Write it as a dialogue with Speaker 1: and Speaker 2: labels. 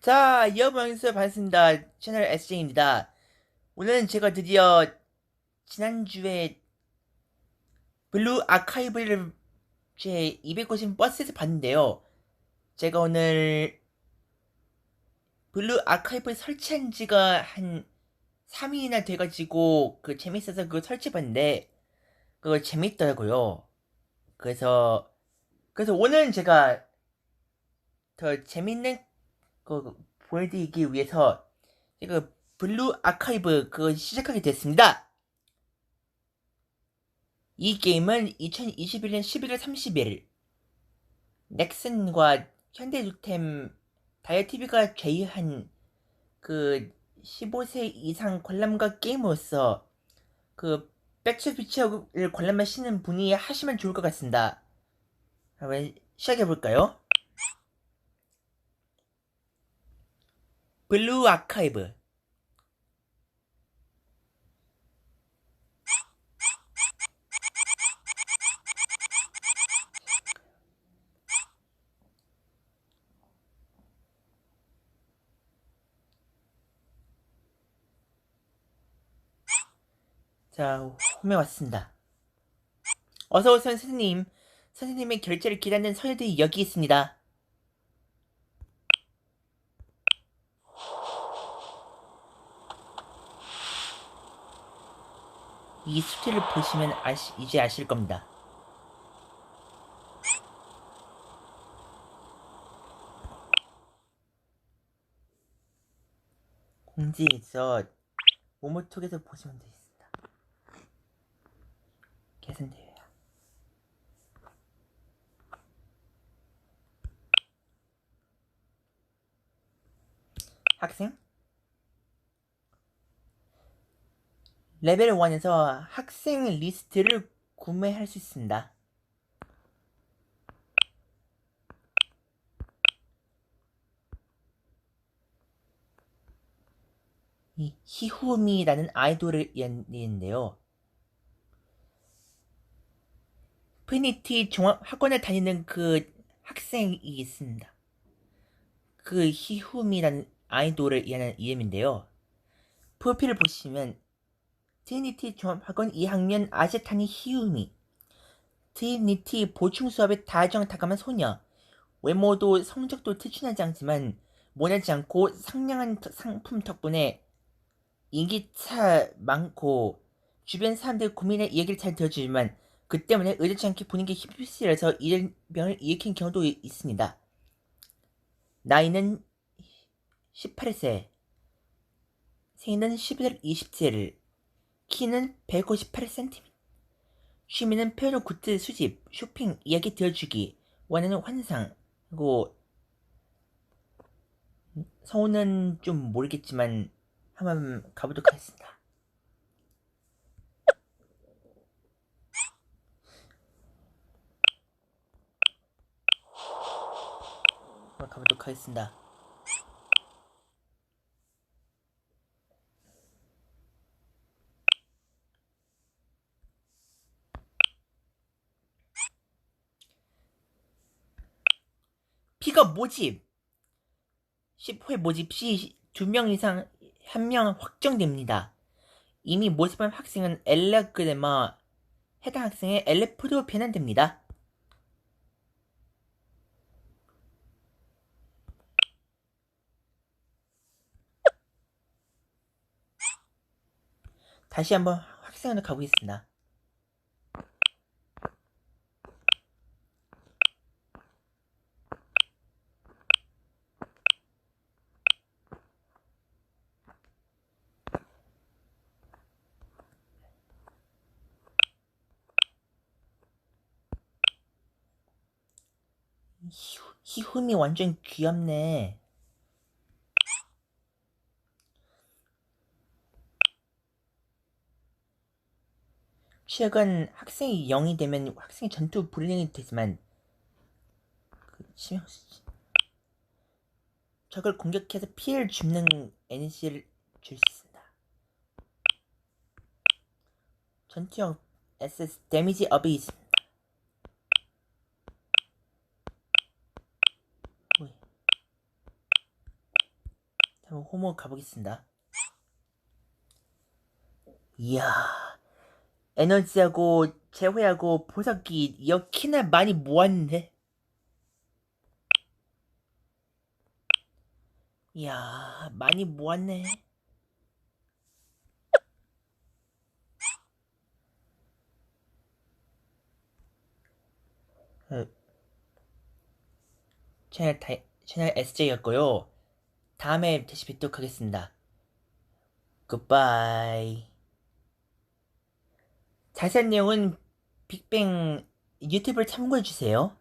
Speaker 1: 자, 여러분 안녕하세요. 반갑습니다. 채널 SJ입니다. 오늘은 제가 드디어 지난주에 블루 아카이브를 제250 버스에서 봤는데요. 제가 오늘 블루 아카이브 설치한 지가 한 3일이나 돼가지고 그 재밌어서 그거 설치해봤는데 그거 재밌더라고요. 그래서 그래서 오늘은 제가 더 재밌는 그 보여드리기 위해서 제가 블루 아카이브 그거 시작하게 됐습니다. 이 게임은 2021년 11월 30일 넥슨과 현대주템 다이어TV가 제휴한 그 15세 이상 관람가 게임으로서 그 백투피처를 관람하시는 분이 하시면 좋을 것 같습니다. 한번 시작해볼까요? 블루 아카이브 자, 홈에 왔습니다. 어서오세요, 선생님. 선생님의 결제를 기다리는 서류들이 여기 있습니다. 이 수트를 보시면 아시, 이제 아실 겁니다. 공지에 있어 모모톡에서 보시면 되겠습니다. 계산대회야. 학생? 레벨 1에서 학생 리스트를 구매할 수 있습니다. 이 히후미라는 아이돌을 연인데요. 피니티 종합 학원에 다니는 그 학생이 있습니다. 그 히후미라는 아이돌을 위한 이름인데요. 프로필을 보시면 트리니티 종합학원 2학년 아제타니 히우미 트리니티 보충 수업에 다정 다감한 소녀 외모도 성적도 특출나지 않지만 모나지 않고 상냥한 상품 덕분에 인기차 많고 주변 사람들 고민에 이야기를 잘 들어주지만 그 때문에 의도치 않게 분위기 힙스에서 일병을 일으킨 경우도 있습니다. 나이는 18세 생일은 11월 27일 키는 158cm 취미는 페로 굿즈 수집, 쇼핑, 이야기 들어주기 원하는 환상 그리고 성우는 좀 모르겠지만 한번 가보도록 하겠습니다. 한번 가보도록 하겠습니다. 피가 모집 10회 모집 시 2명 이상 1명 확정됩니다. 이미 모집한 학생은 엘레그레마 해당 학생의 엘레프로 변환됩니다. 다시 한번 학생으로 가보겠습니다. 히- 희훈이 완전 귀엽네. 최근 학생이 0이 되면 학생이 전투 불능이 되지만 그 치명 적을 공격해서 피해를 줍는 에너지를 줄 수 있습니다. 전투형 SS 데미지 업이 있습니다. 한번 호모 가보겠습니다. 이야, 에너지하고 재회하고 보석기 역시나 많이 모았는데. 이야, 많이 모았네. 어, 채널 다, 채널 SJ였고요. 다음에 다시 뵙도록 하겠습니다. 굿바이. 자세한 내용은 빅뱅 유튜브를 참고해주세요.